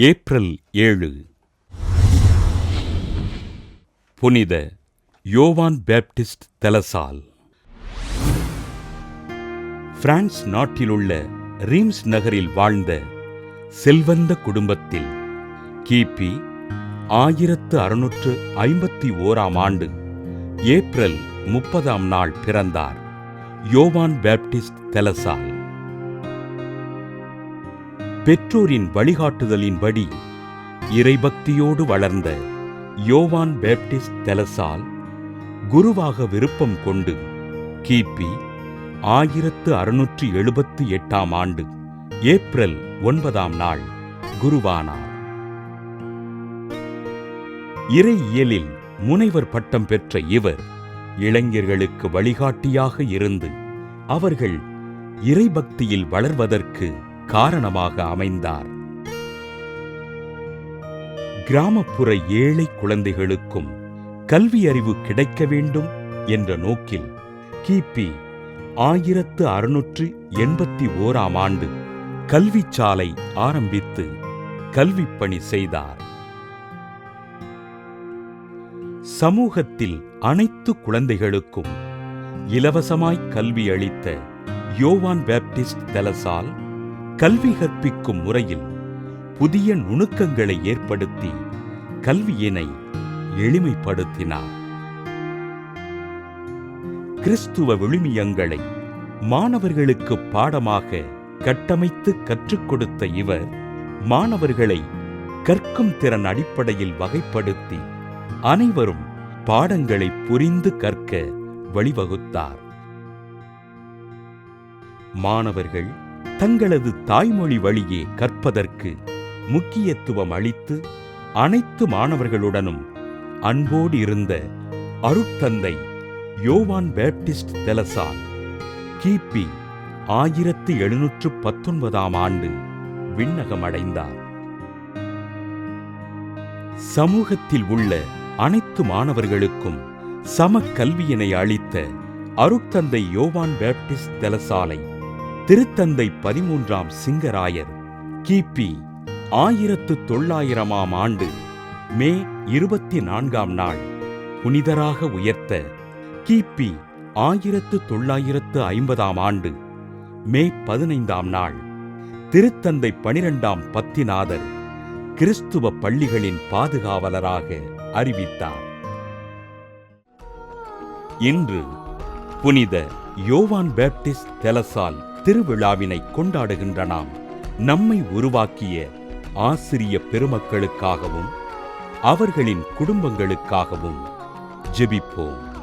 April ஏழு. புனித யோவான் Baptist de la Salle. France நாட்டிலுள்ள ரீம்ஸ் நகரில் வாழ்ந்த செல்வந்த குடும்பத்தில் கிபி ஆயிரத்து அறுநூற்று ஐம்பத்தி ஓராம் ஆண்டு ஏப்ரல் முப்பதாம் நாள் பிறந்தார் யோவான் பேப்டிஸ்ட் தெலசால். பெற்றோரின் வழிகாட்டுதலின்படி இறைபக்தியோடு வளர்ந்த யோவான் பேப்டிஸ்ட் தெலசால் குருவாக விருப்பம் கொண்டு கிபி ஆயிரத்து அறுநூற்று எழுபத்தி எட்டாம் ஆண்டு ஏப்ரல் ஒன்பதாம் நாள் குருவானார். இறையியலில் முனைவர் பட்டம் பெற்ற இவர் இளைஞர்களுக்கு வழிகாட்டியாக இருந்து அவர்கள் இறைபக்தியில் வளர்வதற்கு காரணமாக அமைந்தார். கிராமப்புற ஏழை குழந்தைகளுக்கும் கல்வி அறிவு கிடைக்க வேண்டும் என்ற நோக்கில் கிபி ஆயிரத்து அறுநூற்று எண்பத்தி ஓராம் ஆண்டு கல்விச்சாலை ஆரம்பித்து கல்விப்பணி செய்தார். சமூகத்தில் அனைத்து குழந்தைகளுக்கும் இலவசமாய் கல்வி அளித்த யோவான் பேப்டிஸ்ட் தெலசால் கல்வி கற்பிக்கும் முறையில் புதிய நுணுக்கங்களை ஏற்படுத்தி கல்வியினை எளிமைப்படுத்தினார். கிறிஸ்துவ விழுமியங்களை மாணவர்களுக்கு பாடமாக கட்டமைத்து கற்றுக் கொடுத்த இவர் மாணவர்களை கற்கும் திறன் அடிப்படையில் வகைப்படுத்தி அனைவரும் பாடங்களை புரிந்து கற்க வழிவகுத்தார். மாணவர்கள் தங்களது தாய்மொழி வழியே கற்பதற்கு முக்கியத்துவம் அளித்து அனைத்து மாணவர்களுடனும் அன்போடு இருந்த அருட்தந்தை யோவான் பேப்டிஸ்ட் தெலசால் கிபி ஆயிரத்து எழுநூற்று பத்தொன்பதாம் ஆண்டு விண்ணகமடைந்தார். சமூகத்தில் உள்ள அனைத்து மாணவர்களுக்கும் சம கல்வியினை அளித்த அருட்தந்தை யோவான் பேப்டிஸ்ட் தெலசாலை திருத்தந்தை பதிமூன்றாம் சிங்கராயர் கிபி ஆயிரத்து தொள்ளாயிரமாம் ஆண்டு மே இருபத்தி நான்காம் நாள் புனிதராக உயர்த்த கிபி ஆயிரத்து தொள்ளாயிரத்து ஐம்பதாம் ஆண்டு மே பதினைந்தாம் நாள் திருத்தந்தை பனிரெண்டாம் பத்திநாதர் கிறிஸ்துவ பள்ளிகளின் பாதுகாவலராக அறிவித்தார். இன்று புனித யோவான் பேப்டிஸ்ட் தெலசால் திருவிழாவினை கொண்டாடுகின்றனாம். நம்மை உருவாக்கிய ஆசிரிய பெருமக்களுக்காகவும் அவர்களின் குடும்பங்களுக்காகவும் ஜெபிப்போம்.